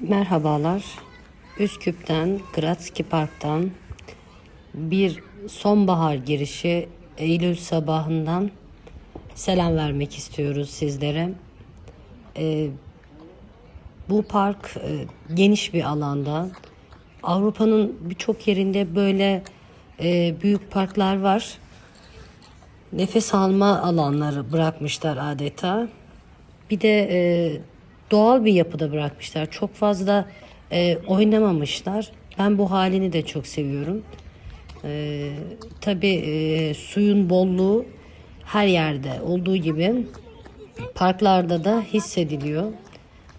Merhabalar. Üsküp'ten, Gradski Park'tan bir sonbahar girişi Eylül sabahından selam vermek istiyoruz sizlere. Ee, bu park e, geniş bir alanda. Avrupa'nın birçok yerinde böyle e, büyük parklar var. Nefes alma alanları bırakmışlar adeta. Bir de e, doğal bir yapıda bırakmışlar. Çok fazla e, oynamamışlar. Ben bu halini de çok seviyorum. E, tabii e, suyun bolluğu her yerde olduğu gibi parklarda da hissediliyor.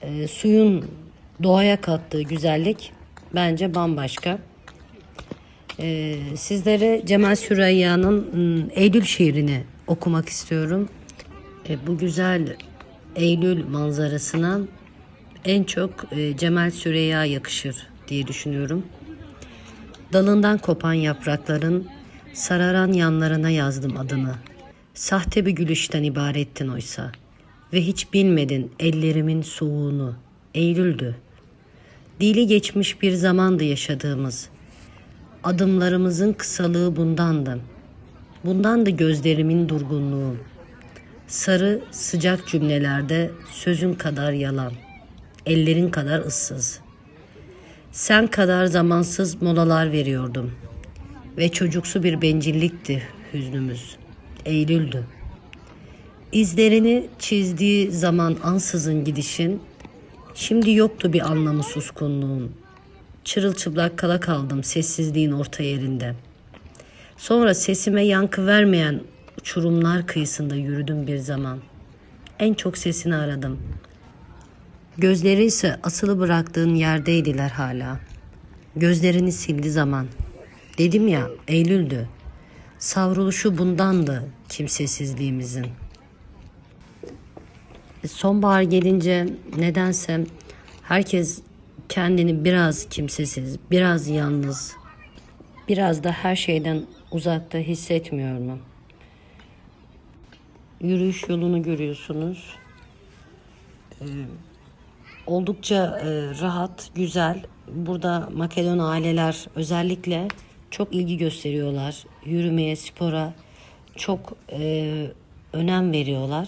E, suyun doğaya kattığı güzellik bence bambaşka. E, sizlere Cemal Süreyya'nın ım, Eylül şiirini okumak istiyorum. E, bu güzel Eylül manzarasına en çok e, Cemal Süreyya yakışır diye düşünüyorum. Dalından kopan yaprakların sararan yanlarına yazdım adını. Sahte bir gülüşten ibarettin oysa. Ve hiç bilmedin ellerimin soğuğunu. Eylül'dü. Dili geçmiş bir zamandı yaşadığımız. Adımlarımızın kısalığı bundandı. Bundandı gözlerimin durgunluğu. Sarı sıcak cümlelerde sözün kadar yalan, ellerin kadar ıssız. Sen kadar zamansız molalar veriyordum ve çocuksu bir bencillikti hüznümüz. Eylül'dü. İzlerini çizdiği zaman ansızın gidişin, şimdi yoktu bir anlamı suskunluğun. Çırılçıplak kala kaldım sessizliğin orta yerinde. Sonra sesime yankı vermeyen uçurumlar kıyısında yürüdüm bir zaman. En çok sesini aradım. Gözleri ise asılı bıraktığın yerdeydiler hala. Gözlerini sildi zaman. Dedim ya Eylül'dü. Savruluşu bundandı kimsesizliğimizin. Sonbahar gelince nedense herkes kendini biraz kimsesiz, biraz yalnız, biraz da her şeyden uzakta hissetmiyor mu? Yürüyüş yolunu görüyorsunuz. Ee, oldukça e, rahat, güzel. Burada Makedon aileler özellikle çok ilgi gösteriyorlar. Yürümeye, spora çok e, önem veriyorlar.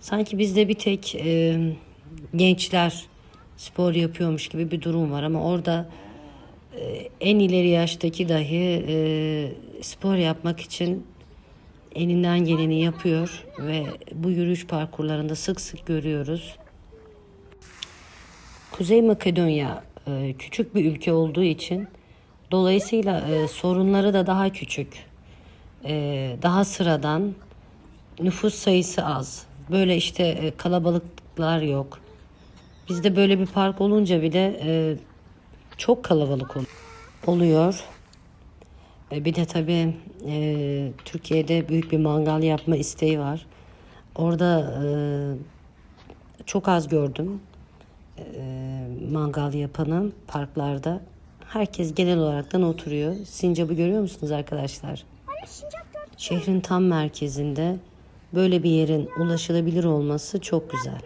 Sanki bizde bir tek e, gençler spor yapıyormuş gibi bir durum var ama orada e, en ileri yaştaki dahi e, spor yapmak için elinden geleni yapıyor ve bu yürüyüş parkurlarında sık sık görüyoruz. Kuzey Makedonya e, küçük bir ülke olduğu için dolayısıyla e, sorunları da daha küçük, e, daha sıradan, nüfus sayısı az. Böyle işte kalabalıklar yok. Bizde böyle bir park olunca bile çok kalabalık ol- oluyor. E, Bir de tabii e, Türkiye'de büyük bir mangal yapma isteği var. Orada e, çok az gördüm e, mangal yapanı parklarda. Herkes genel olaraktan oturuyor. Sincap'ı görüyor musunuz arkadaşlar? Şehrin tam merkezinde böyle bir yerin ulaşılabilir olması çok güzel.